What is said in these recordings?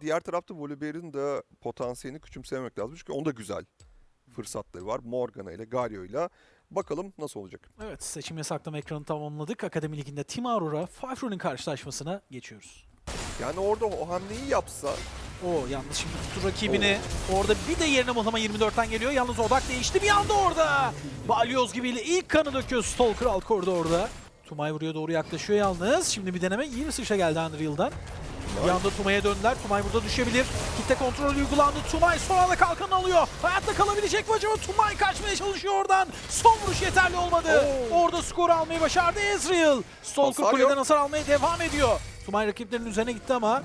Diğer tarafta Volibear'ın da potansiyelini küçümsememek lazım. Çünkü onda güzel fırsatları var. Morgana ile Galio ile. Bakalım nasıl olacak. Evet seçim yasaklama ekranı tamamladık. Akademi Ligi'nde Team Aurora, Fafron'un karşılaşmasına geçiyoruz. Yani orada o hamleyi yapsa O yalnız şimdi tuttu rakibini. Orada bir de yerine Muhlama 24'ten geliyor. Yalnız odak değişti bir anda orada. Balyoz gibiyle ilk kanı döküyor Stalker alt koridorda. Tumay vuruyor doğru yaklaşıyor yalnız. Şimdi bir deneme bir sıçra geldi Unreal'dan. Bir anda Tumay'a döndüler. Tumay burada düşebilir. Kitle kontrolü uygulandı. Tumay son anda kalkanı alıyor. Hayatta kalabilecek mi acaba? Tumay kaçmaya çalışıyor oradan. Son vuruş yeterli olmadı. Oo. Orada skoru almayı başardı Ezreal. Stalker kuleden yok. hasar almaya devam ediyor. Tumay rakiplerinin üzerine gitti ama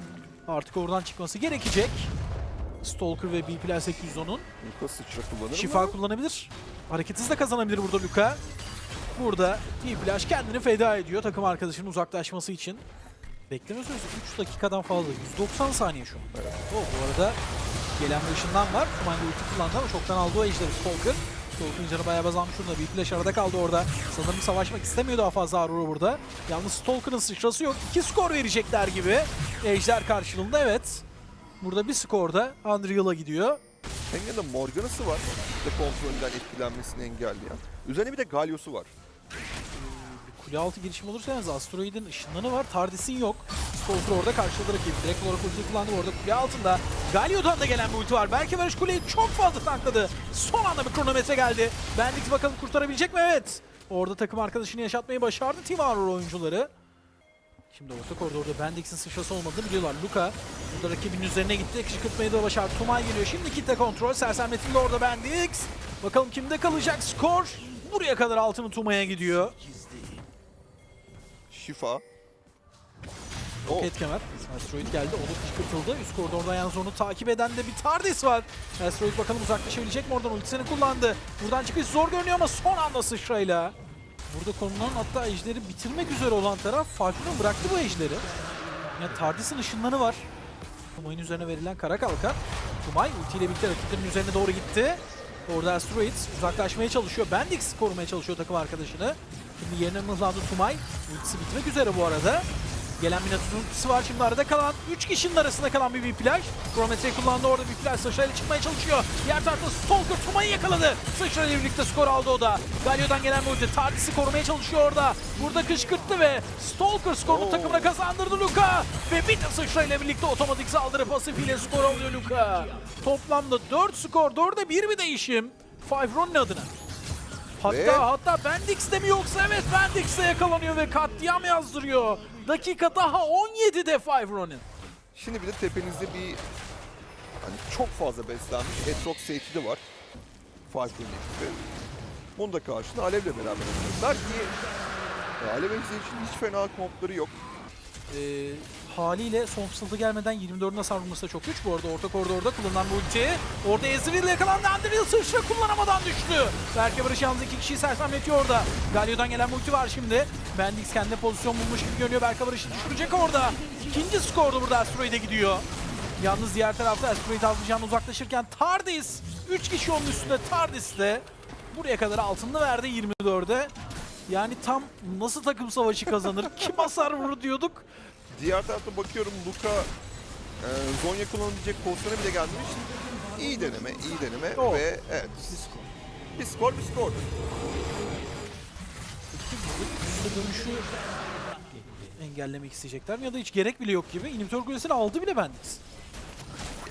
artık oradan çıkması gerekecek. Stalker ve B Plus 810'un Luka sıçra kullanır şifa mı? kullanabilir. Hareket hızı da kazanabilir burada Luka. Burada B Plus kendini feda ediyor takım arkadaşının uzaklaşması için. Bekleme süresi 3 dakikadan fazla. 190 saniye şu an. Evet. O, bu arada gelen bir ışından var. Tumay da ulti kullandı ama çoktan aldı o ejderi Stalker. Stalker'ın canı bayağı azalmış durumda. Bir flash arada kaldı orada. Sanırım savaşmak istemiyor daha fazla Aurora burada. Yalnız Stalker'ın sıçrası yok. İki skor verecekler gibi. Ejder karşılığında evet. Burada bir skorda Unreal'a gidiyor. Hem de Morgana'sı var. İşte kontrolünden etkilenmesini engelleyen. Üzerine bir de Galio'su var. Kule altı girişim olursa yalnız Asteroid'in ışınlanı var. Tardis'in yok. Stalker orada karşıladı rakibi. Direkt olarak ultiyi kullandı orada kule altında. Galio'dan da gelen bir ulti var. Belki Barış kuleyi çok fazla tankladı. Son anda bir kronometre geldi. Bendix bakalım kurtarabilecek mi? Evet. Orada takım arkadaşını yaşatmayı başardı Team Aurora oyuncuları. Şimdi orta koridorda Bendix'in sıçrası olmadığını biliyorlar. Luka burada rakibinin üzerine gitti. Kışkırtmayı da başardı. Tumay geliyor. Şimdi kitle kontrol. Sersemletinde orada Bendix. Bakalım kimde kalacak skor. Buraya kadar altını Tumay'a gidiyor. Şifa. Roket kemer. Asteroid geldi. O da kışkırtıldı. Üst koridorda yalnız onu takip eden de bir TARDIS var. Asteroid bakalım uzaklaşabilecek mi oradan ultisini kullandı. Buradan çıkış zor görünüyor ama son anda sıçrayla. Burada konulan hatta ejderi bitirmek üzere olan taraf Falcon'un bıraktı bu ejderi. Yani TARDIS'in ışınları var. Tumay'ın üzerine verilen kara kalkan. Tumay ultiyle birlikte rakiplerin üzerine doğru gitti. Orada Asteroid uzaklaşmaya çalışıyor. Bendix korumaya çalışıyor takım arkadaşını. Şimdi yerine mızlandı Tumay. Ultisi bitmek üzere bu arada. Gelen Minotaur'un ultisi var. Şimdi arada kalan 3 kişinin arasında kalan bir Whiplash. Kronometreyi kullandı orada Whiplash ile çıkmaya çalışıyor. Diğer tarafta Stalker Tumay'ı yakaladı. İle birlikte skor aldı o da. Galio'dan gelen bir ulti. Tardis'i korumaya çalışıyor orada. Burada kışkırttı ve Stalker skorunu Oo. takımına kazandırdı Luka. Ve bir de ile birlikte otomatik saldırı pasifiyle skor alıyor Luka. Toplamda 4 skor, 4'e 1 bir değişim. Five Ron'un adına. Hatta Ve- hatta Bendix de mi yoksa evet Bendix de yakalanıyor ve katliam yazdırıyor. Dakika daha 17'de Five Ronin. Şimdi bir de tepenizde bir hani çok fazla beslenmiş Etrox Safety de var. Five Rune ekibi. Bunun da karşına Alev'le beraber oynayacaklar ki e, Alev için hiç fena kompları yok. Ee, haliyle son fısıltı gelmeden 24'üne sarılması da çok güç. Bu arada orta koridorda kullanılan bu ulti. Orada Ezreal yakalandı. Andreal sıçra kullanamadan düştü. Berke Barış yalnız iki kişiyi sersemletiyor orada. Galio'dan gelen ulti var şimdi. Bendix kendine pozisyon bulmuş gibi görünüyor. Berke Barış'ı düşürecek orada. İkinci skordu burada Asteroid'e gidiyor. Yalnız diğer tarafta Asteroid alacağını uzaklaşırken Tardis. 3 kişi onun üstünde Tardis de buraya kadar altını verdi 24'e. Yani tam nasıl takım savaşı kazanır, kim hasar vurur diyorduk. Diğer tarafta bakıyorum Luka e, Zonya kullanabilecek pozisyona bile gelmiş. İyi deneme, iyi deneme Oh. ve evet. Bir skor, bir skor. Üstü dönüşü engellemek isteyecekler mi ya da hiç gerek bile yok gibi. İnhibitor kulesini aldı bile Bendix.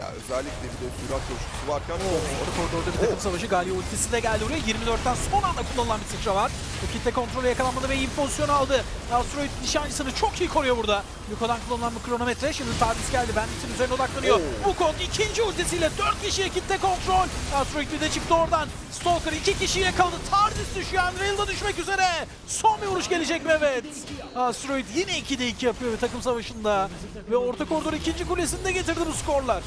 Ya özellikle bir de sürat coşkusu varken Orta koridorda bir takım savaşı. Galio ultisi de geldi oraya. 24'ten son anda kullanılan bir sıçra var. Bu kitle kontrolü yakalanmadı ve iyi bir pozisyon aldı. Asteroid nişancısını çok iyi koruyor burada. Luko'dan kullanılan bir kronometre. Şimdi Tardis geldi. Bendix'in üzerine odaklanıyor. Oo. Bu kod ikinci ultisiyle 4 kişiye kitle kontrol. Asteroid bir de çıktı oradan. Stalker 2 kişiyi yakaladı. Tardis düşüyor. Unreal da düşmek üzere. Son bir vuruş gelecek mi? Evet. Asteroid yine 2'de 2 yapıyor ve takım savaşında. Ve orta koridor ikinci kulesini de getirdi bu skorlar.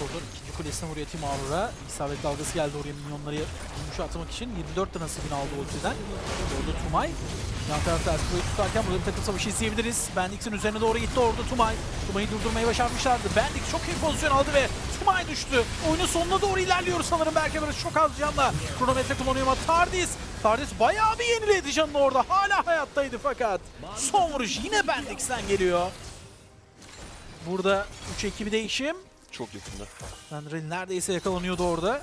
Koridor ikinci kulesine vuruyor Team Aurora. İsabet dalgası geldi oraya minyonları yumuşatmak için. 24 de nasibini aldı ultiden. Orada Tumay. Yan tarafta Asteroid tutarken burada bir takım savaşı izleyebiliriz. Bendix'in üzerine doğru gitti orada Tumay. Tumay'ı durdurmayı başarmışlardı. Bendix çok iyi pozisyon aldı ve Tumay düştü. Oyunun sonuna doğru ilerliyoruz sanırım. Belki böyle çok az canla kronometre kullanıyor ama Tardis. Tardis bayağı bir yeniledi canını orada. Hala hayattaydı fakat. Son vuruş yine Bendix'ten geliyor. Burada 3 ekibi değişim. Çok yakında. Andrel neredeyse yakalanıyordu orada.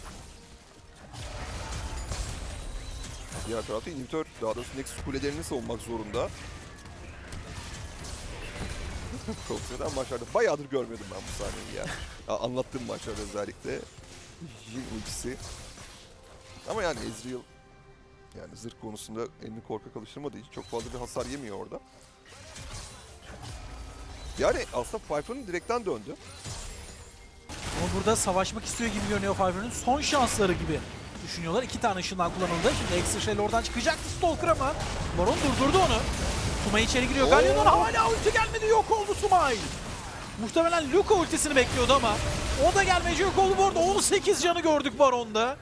Diğer tarafta inhibitör daha doğrusu Nexus kulelerini savunmak zorunda. Profesyonel maçlarda bayağıdır görmedim ben bu sahneyi ya. ya anlattığım maçlarda özellikle. Jin ultisi. Ama yani Ezreal yani zırh konusunda elini korkak alıştırmadığı için çok fazla bir hasar yemiyor orada. Yani aslında Piper'ın direkten döndü. Burada savaşmak istiyor gibi görünüyor Fiverr'ın. Son şansları gibi düşünüyorlar. İki tane ışından kullanıldı. Şimdi Extra Shell oradan çıkacaktı Stalker ama Baron durdurdu onu. Sumay içeri giriyor. Galyon'dan hala ulti gelmedi. Yok oldu Sumay. Muhtemelen Luka ultisini bekliyordu ama o da gelmeyince yok oldu. Bu arada 18 canı gördük Baron'da.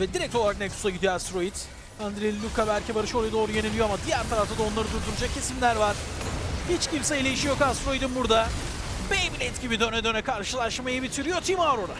Ve direkt olarak Nexus'a gidiyor Asteroid. Andrei Luka belki Barış oraya doğru yeniliyor ama diğer tarafta da onları durduracak kesimler var. Hiç kimseyle işi yok Asteroid'in burada. Beyblade gibi döne döne karşılaşmayı bitiriyor Team Aurora.